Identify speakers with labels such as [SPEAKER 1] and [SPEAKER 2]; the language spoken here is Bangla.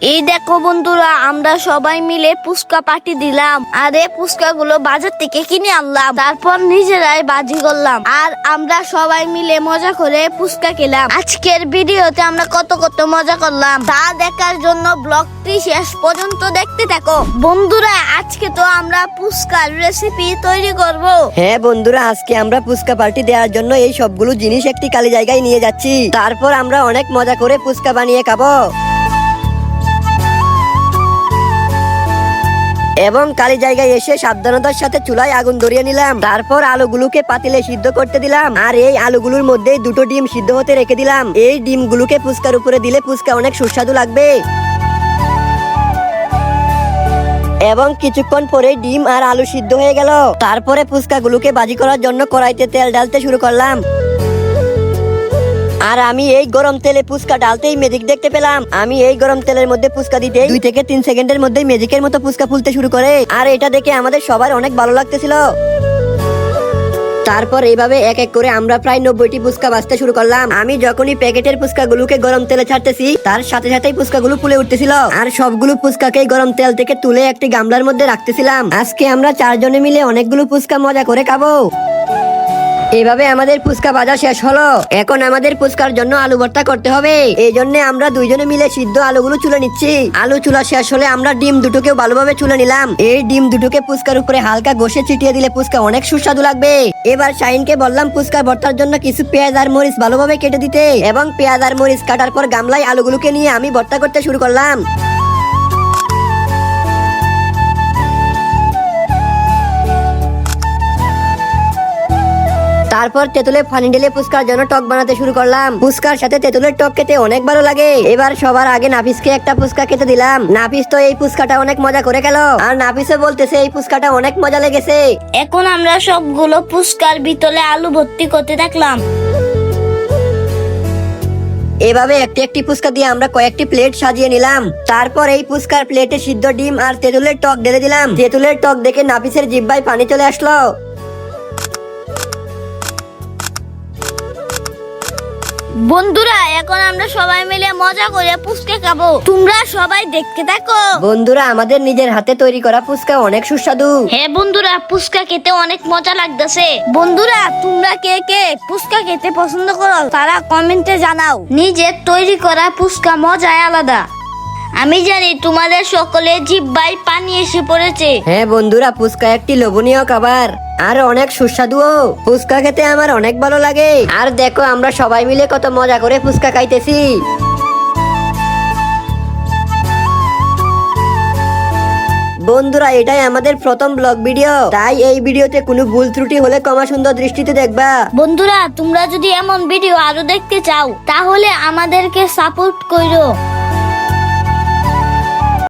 [SPEAKER 1] এই দেখো বন্ধুরা, আমরা সবাই মিলে পুচকা পার্টি দিলাম। আর এই পুচকা গুলো বাজার থেকে কিনে আনলাম। তারপর নিজেরাই বাজি করলাম। আর আমরা সবাই মিলে মজা করে পুচকা খেলাম। আজকের ভিডিওতে আমরা কত কত মজা করলাম। তা দেখার জন্য ব্লগটি শেষ পর্যন্ত দেখতে থাকো। বন্ধুরা, আজকে তো আমরা পুচকার রেসিপি তৈরি করব।
[SPEAKER 2] হ্যাঁ বন্ধুরা, আজকে আমরা ফুচকা পার্টি দেওয়ার জন্য এই সবগুলো জিনিস একটি কালি জায়গায় নিয়ে যাচ্ছি। তারপর আমরা অনেক মজা করে ফুচকা বানিয়ে খাব। এবং কালি জায়গায় এসে সাবধানতার সাথে চুলায় আগুন ধরিয়ে নিলাম। তারপর আলুগুলোকে পাতিলে সিদ্ধ করতে দিলাম। আর এই আলুগুলোর মধ্যে দুটো ডিম সিদ্ধ হতে রেখে দিলাম। এই ডিমগুলোকে ফুচকার উপরে দিলে ফুচকা অনেক সুস্বাদু লাগবে। এবং কিছুক্ষণ পরে ডিম আর আলু সিদ্ধ হয়ে গেল। তারপরে ফুচকা গুলোকে বাজি করার জন্য কড়াইতে তেল ঢালতে শুরু করলাম। আর আমি এই গরম তেলে ফুচকা ডালতেই ম্যাজিক দেখতে পেলাম। আমি এই গরম তেলের মধ্যে ফুচকা দিতে দুই থেকে তিন সেকেন্ডের মধ্যে ম্যাজিকের মতো ফুচকা ফুলতে শুরু করে। আর এটা দেখে আমাদের সবার অনেক ভালো লাগতেছিল। তারপর এইভাবে এক এক করে আমরা প্রায় নব্বইটি ফুচকা বাঁচতে শুরু করলাম। আমি যখনই প্যাকেটের ফুচকা গুলোকে গরম তেলে ছাড়তেছি, তার সাথে সাথেই ফুচকা গুলো ফুলে উঠতেছিল। আর সবগুলো ফুচকাকে গরম তেল থেকে তুলে একটি গামলার মধ্যে রাখতেছিলাম। আজকে আমরা চারজনে মিলে অনেকগুলো ফুচকা মজা করে খাব। এভাবে আমাদের ফুচকা ভাজা শেষ হলো। এখন আমাদের ফুচকার জন্য আলু ভর্তা করতে হবে। এই জন্য আমরা দুইজনে মিলে সিদ্ধ আলুগুলো চুলে নিচ্ছি। আলু চুলা শেষ হলে আমরা ডিম দুটোকে ভালোভাবে চুলে নিলাম। এই ডিম দুটোকে ফুচকার উপরে হালকা ঘষে ছিটিয়ে দিলে ফুচকা অনেক সুস্বাদু লাগবে। এবার শাইনকে বললাম ফুচকা ভর্তার জন্য কিছু পেঁয়াজ আর মরিচ ভালোভাবে কেটে দিতে। এবং পেঁয়াজ আর মরিচ কাটার পর গামলায় আলুগুলোকে নিয়ে আমি ভর্তা করতে শুরু করলাম। তারপর তেঁতুলে পানি ঢেলে ফুচকার জন্য টক বানাতে শুরু করলাম। ফুচকার সাথে তেঁতুলের টক খেতে অনেক ভালো লাগে। এবার সবার আগে নাফিসকে একটা ফুচকা খেতে দিলাম। নাফিস তো এই ফুচকাটা অনেক মজা করে গেল আর নাফিসও বলতেছে এই ফুচকাটা অনেক মজা লেগেছে।
[SPEAKER 1] এখন আমরা সবগুলো পুচকার ভিতরে আলু ভর্তি করতে থাকলাম।
[SPEAKER 2] এভাবে একটি একটি ফুচকা দিয়ে আমরা কয়েকটি প্লেট সাজিয়ে নিলাম। তারপর এই ফুচকার প্লেটে সিদ্ধ ডিম আর তেঁতুলের টক ঢেলে দিলাম। তেঁতুলের টক দেখে নাফিসের জিব্বায় পানি চলে আসলো।
[SPEAKER 1] বন্ধুরা এখন আমরা সবাই মিলে মজা করে পুচকে খাব। তোমরা সবাই দেখতে থাকো।
[SPEAKER 2] বন্ধুরা আমাদের নিজের হাতে তৈরি করা ফুচকা অনেক সুস্বাদু।
[SPEAKER 1] হ্যাঁ বন্ধুরা পুচকা খেতে অনেক মজা লাগতেছে। বন্ধুরা তোমরা কে কে পুচকা খেতে পছন্দ করো তারা কমেন্টে জানাও। নিজের তৈরি করা পুচকা মজাই আলাদা। আমি জানি তোমাদের সকলে জিব্বাই পানি এসে পড়েছে।
[SPEAKER 2] হ্যাঁ বন্ধুরা ফুচকা একটি লোভনীয় খাবার। আর অনেক সুস্বাদুও ফুচকা খেতে আমার অনেক ভালো লাগে। আর দেখো, আমরা সবাই মিলে কত মজা করে ফুচকা খাইতেছি। বন্ধুরা, এটাই আমাদের প্রথম ব্লগ ভিডিও তাই এই ভিডিওতে কোনো ভুল ত্রুটি হলে ক্ষমা সুন্দর দৃষ্টিতে দেখবা।
[SPEAKER 1] বন্ধুরা, তোমরা যদি এমন ভিডিও আরও দেখতে চাও, তাহলে আমাদেরকে সাপোর্ট করো